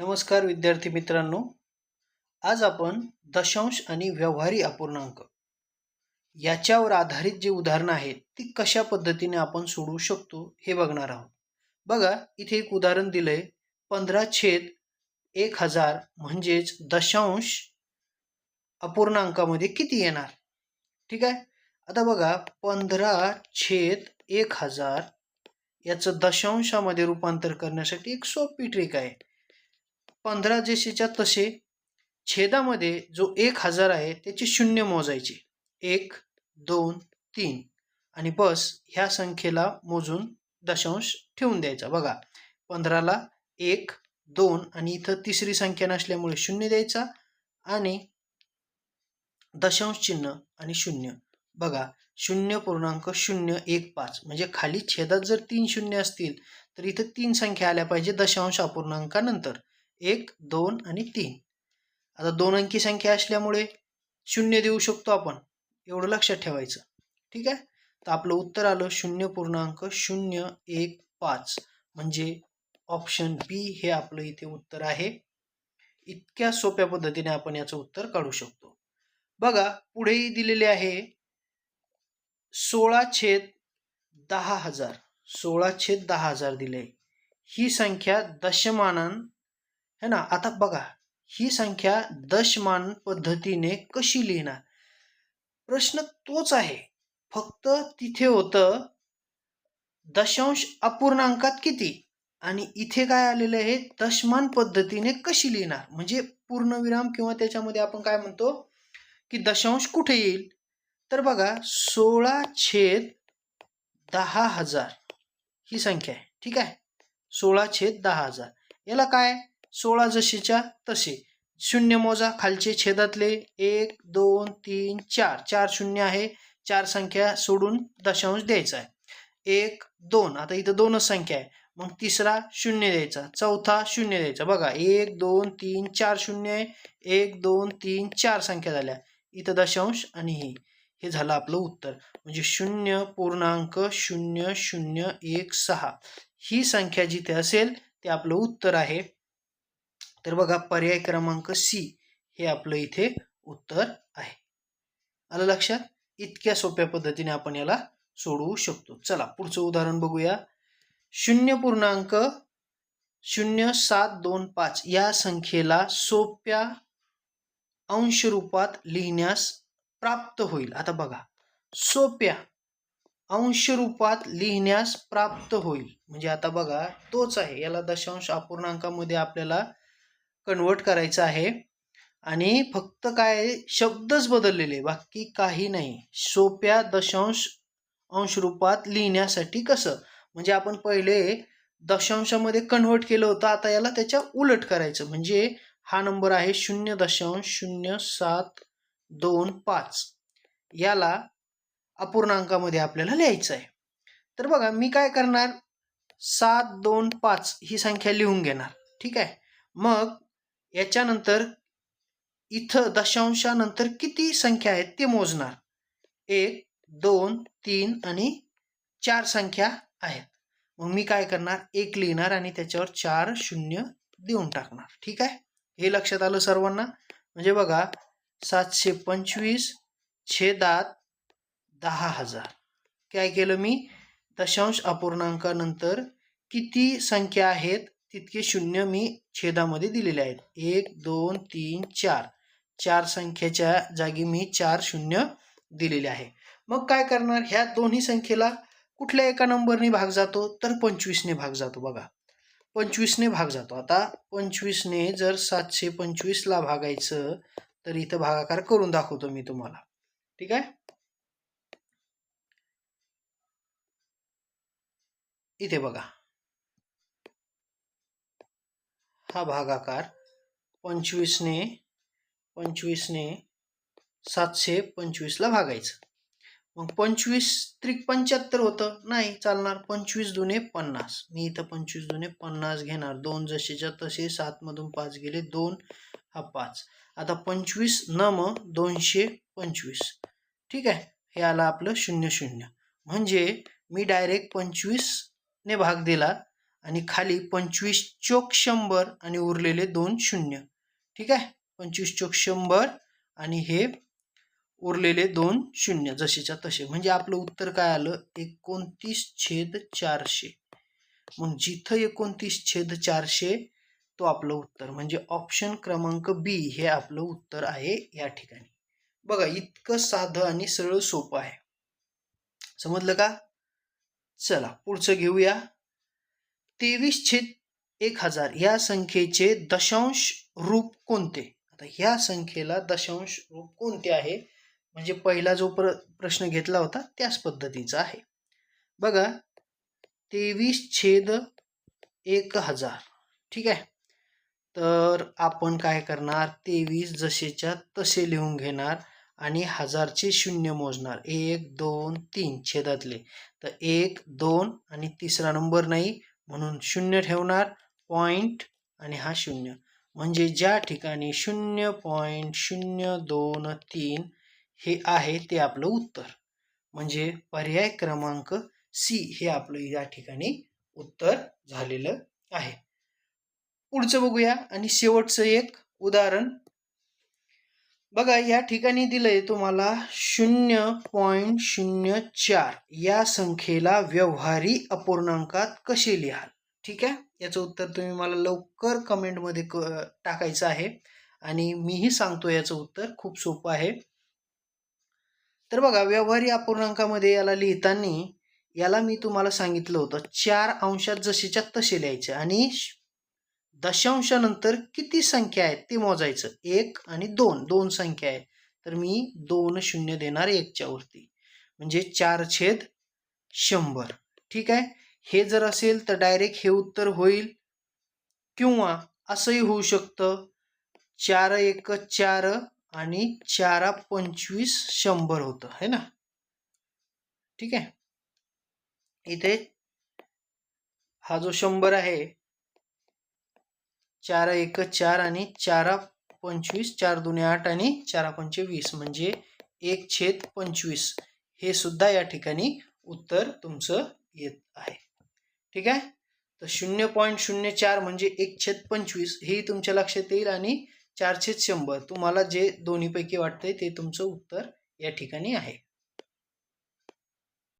नमस्कार विद्यार्थी मित्रांनो. आज आपण दशांश आणि व्यवहारी अपूर्णांक याच्यावर आधारित जी उदाहरणं आहेत ती कशा पद्धतीने आपण सोडवू शकतो हे बघणार आहोत. बघा इथे एक उदाहरण दिलंय पंधरा छेद एक हजार म्हणजेच दशांश अपूर्णांकामध्ये किती येणार? ठीक आहे? आता बघा पंधरा छेद एक हजार याचं दशांशामध्ये रूपांतर करण्यासाठी एक सोपी ट्रिक आहे. पंधरा जशीच्या तसे छेदामध्ये जो एक हजार आहे त्याचे शून्य मोजायचे. एक दोन तीन. आणि बस ह्या संख्येला मोजून दशांश ठेवून द्यायचा. बघा पंधराला एक दोन आणि इथं तिसरी संख्या नसल्यामुळे शून्य द्यायचा आणि दशांश चिन्ह आणि शून्य. बघा शून्य पूर्णांक शून्य एक पाच. म्हणजे खाली छेदात जर तीन शून्य असतील तर इथं तीन संख्या आल्या पाहिजे दशांश अपूर्णांकानंतर. एक दोन आणि तीन. आता दोन अंकी संख्या असल्यामुळे शून्य देऊ शकतो आपण. एवढं लक्षात ठेवायचं. ठीक आहे? तर आपलं उत्तर आलं शून्य पूर्णांक शून्य एक पाच. म्हणजे ऑप्शन बी हे आपलं इथे उत्तर आहे. इतक्या सोप्या पद्धतीने आपण याचं उत्तर काढू शकतो. बघा पुढेही दिलेले आहे सोळा छेद दहा हजार. सोळा छेद दहा हजार दिले. ही संख्या दशमानान है ना? आता बघा ही संख्या दशमान पद्धतीने कशी लिहिणार? प्रश्न तोच आहे. फक्त तिथे होतं दशांश अपूर्णांकात किती? आणि इथे काय आलेलं आहे? दशमान पद्धतीने कशी लिहिणार? म्हणजे पूर्णविराम किंवा त्याच्यामध्ये आपण काय म्हणतो? की दशांश कुठे येईल? तर बघा सोळा छेद दहा हजार ही संख्या आहे. ठीक आहे? सोळा छेद दहा हजार. याला काय? सोळा जशीच्या तसे शून्य मोजा खालचे छेदातले एक दोन तीन चार. चार शून्य आहे. चार संख्या सोडून दशांश द्यायचा आहे. एक दोन. आता इथं दोनच संख्या आहे. मग तिसरा शून्य द्यायचा. चौथा शून्य द्यायचा. बघा एक दोन तीन चार शून्य आहे. एक दोन तीन चार संख्या झाल्या. इथं दशांश आणि ही. हे झालं आपलं उत्तर. म्हणजे शून्य पूर्णांक शून्य शून्य एक सहा. ही संख्या जिथे असेल ते आपलं उत्तर आहे. तर बघा पर्याय क्रमांक सी हे आपलं इथे उत्तर आहे. आलं लक्षात? इतक्या सोप्या पद्धतीने आपण याला सोडवू शकतो. चला पुढचं उदाहरण बघूया. शून्य पूर्णांक शून्य सात दोन पाच या संख्येला सोप्या अंश रूपात लिहिण्यास प्राप्त होईल. आता बघा सोप्या अंश रूपात लिहिण्यास प्राप्त होईल. म्हणजे आता बघा तोच आहे. याला दशांश अपूर्णांकामध्ये आपल्याला कन्वर्ट करायचं आहे. आणि फक्त काय शब्दच बदललेले बाकी काही नाही. सोप्या दशांश अंश रूपात लिहिण्यासाठी कसं? म्हणजे आपण पहिले दशांशामध्ये कन्वर्ट केलं होतं आता याला त्याच्या उलट करायचं. म्हणजे हा नंबर आहे शून्य दशांश शून्य सात दोन पाच. याला अपूर्णांकामध्ये आपल्याला लिहायचं आहे. तर बघा मी काय करणार? सात दोन पाच ही संख्या लिहून घेणार. ठीक आहे? मग याच्यानंतर इथं दशांशानंतर किती संख्या आहेत ते मोजणार? एक दोन तीन आणि चार संख्या आहेत. मग मी काय करणार? एक लिहिणार आणि त्याच्यावर चार शून्य देऊन टाकणार. ठीक आहे? हे लक्षात आलं सर्वांना? म्हणजे बघा सातशे पंचवीस छेदात दहा हजार. काय केलं मी? दशांश अपूर्णांकानंतर किती संख्या आहेत? तितके शून्य मी छेदामध्ये दिलेले आहेत. एक दोन तीन चार. चार संख्येच्या जागी मी चार शून्य दिलेले आहे. मग काय करणार? ह्या दोन्ही संख्येला कुठल्या एका नंबरने भाग जातो? तर पंचवीसने भाग जातो बघा. पंचवीसने भाग जातो. आता पंचवीसने जर सातशे पंचवीसला भागायचं तर इथं भागाकार करून दाखवतो मी तुम्हाला. ठीक आहे? इथे बघा. हा भागाकार पंचवीसने पंचवीसने सातशे पंचवीसला भागायचं. मग पंचवीस त्रिक पंच्याहत्तर होतं. नाही चालणार पंचवीस दुने पन्नास. मी इथं पंचवीस दुने पन्नास घेणार. दोन जसेच्या तसे सातमधून पाच गेले दोन हा पाच. आता पंचवीस न म दोनशे पंचवीस. ठीक आहे? हे आलं आपलं शून्य शून्य. म्हणजे मी डायरेक्ट पंचवीसने भाग दिला. आणि खाली पंचवीस चोक शंभर आणि उरलेले दोन शून्य. ठीक आहे? पंचवीस चोक शंभर आणि हे उरलेले दोन शून्य जसेच्या तसे. म्हणजे आपलं उत्तर काय आलं? एकोणतीस छेद चारशे. मग जिथं एकोणतीस छेद चारशे तो आपलं उत्तर. म्हणजे ऑप्शन क्रमांक बी हे आपलं उत्तर आहे या ठिकाणी. बघा इतकं साधं आणि सरळ सोपं आहे. समजलं का? चला पुढचं घेऊया. तेवीस छेद एक हजार या संख्येचे दशांश रूप कोणते? आता ह्या संख्येला दशांश रूप कोणते आहे? म्हणजे पहिला जो प्र प्रश्न घेतला होता त्याच पद्धतीचा आहे. बघा तेवीस छेद एक हजार. ठीक आहे? तर आपण काय करणार? तेवीस जसेच्या तसे लिहून घेणार आणि हजारचे शून्य मोजणार. एक दोन तीन छेदातले. तर एक दोन आणि तिसरा नंबर नाही म्हणून शून्य ठेवणार पॉईंट आणि हा शून्य. म्हणजे ज्या ठिकाणी शून्य पॉईंट शून्य दोन तीन हे आहे ते आपलं उत्तर. म्हणजे पर्याय क्रमांक सी हे आपलं या ठिकाणी उत्तर झालेलं आहे. पुढचं बघूया आणि शेवटचं एक उदाहरण बघा या ठिकाणी दिलंय तुम्हाला शून्य पॉईंट शून्य चार. या संख्येला व्यवहारी अपूर्णांकात कसे लिहाल? ठीक आहे? याचं उत्तर तुम्ही मला लवकर कमेंटमध्ये क टाकायचं आहे. आणि मीही सांगतो याचं उत्तर. खूप सोपं आहे. तर बघा व्यवहारी अपूर्णांकामध्ये याला लिहिताना याला मी तुम्हाला सांगितलं होतं चार अंशात जसेच्या तसे लिहायचे. आणि दशांशानंतर किती संख्या आहेत ते मोजायचं? एक आणि दोन. दोन संख्या आहेत. तर मी दोन शून्य देणार एकच्या वरती. म्हणजे चार छेद शंभर. ठीक आहे? हे जर असेल तर डायरेक्ट हे उत्तर होईल. किंवा असंही होऊ शकतं. चार एक चार आणि चारा पंचवीस शंभर होतं. है ना? ठीक आहे? इथे हा जो शंभर आहे चार एक चार आणि चारा पंचवीस चार दुने आठ आणि चारा पंचे वीस म्हणजे एक छेद पंचवीस. हे सुद्धा या ठिकाणी उत्तर तुमचं येत आहे. ठीक आहे? तर शून्य पॉईंट शून्य चार म्हणजे एक छेद पंचवीस हेही तुमच्या लक्षात येईल आणि चार छेद शंभर. तुम्हाला जे दोन्हीपैकी वाटतंय ते तुमचं उत्तर या ठिकाणी आहे.